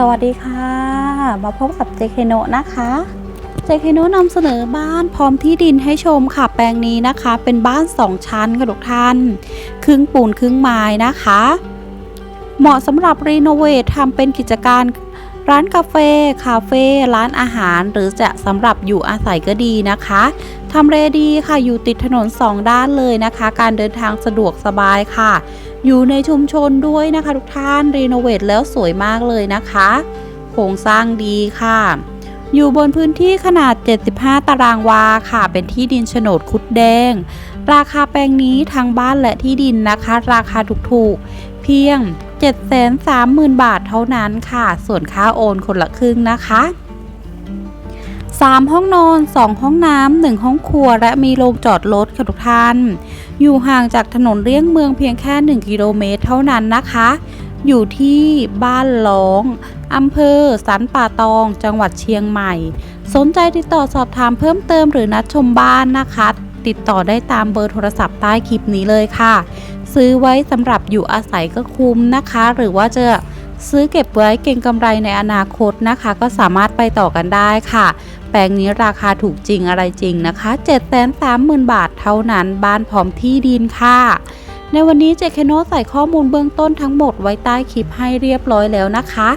สวัสดีค่ะ มาพบกับเจเคโนนะคะเจเคโนนำเสนอบ้านพร้อมที่ดินให้ชมค่ะแปลงนี้นะคะ เป็นบ้าน 2 ชั้นค่ะทุกท่าน ครึ่งปูนครึ่งไม้นะคะ เหมาะสำหรับรีโนเวททำเป็นกิจการร้านกาแฟ คาเฟ่ ร้านอาหาร หรือจะสำหรับอยู่อาศัยก็ดีนะคะ ทำเลดีค่ะ อยู่ติดถนน 2 ด้านเลยนะคะ การเดินทางสะดวกสบายค่ะ อยู่ในชุมชนด้วยนะคะ ทุกท่านรีโนเวทแล้วสวยมากเลยนะคะ โครงสร้างดีค่ะ อยู่บนพื้นที่ขนาด 75 ตารางวาค่ะ เป็นที่ดินโฉนดคุดแดง ราคาแปลงนี้ทางบ้านและที่ดินนะคะ ราคาถูกๆ เพียง 730,000 บาทเท่านั้นค่ะ ส่วนค่าโอนคนละครึ่งนะคะ 3 ห้องนอน 2 ห้องน้ำ1ห้องครัว และมีโรงจอดรถค่ะทุกท่าน อยู่ห่างจากถนนเลี่ยงเมืองเพียงแค่ 1 กิโลเมตรเท่านั้นนะคะ อยู่ที่บ้านหลองอำเภอสันป่าตอง จังหวัดเชียงใหม่ สนใจติดต่อสอบถามเพิ่มเติมหรือนัดชมบ้านนะคะ ติดต่อได้ตามเบอร์โทรศัพท์ใต้คลิปนี้เลยค่ะ ซื้อไว้สำหรับอยู่อาศัยก็คุ้มนะคะ หรือว่าจะ ซื้อเก็บไว้เก่งกำไรในอนาคตนะคะ ก็สามารถไปต่อกันได้ค่ะ แปลงนี้ราคาถูกจริงอะไรจริงนะคะ730,000 บาทเท่านั้นบ้านพร้อมที่ดินค่ะในวันนี้เจคโนใส่ข้อมูลเบื้องต้นทั้งหมดไว้ใต้คลิปให้เรียบร้อยแล้วนะคะ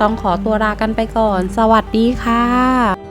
ต้องขอตัวลากันไปก่อน สวัสดีค่ะ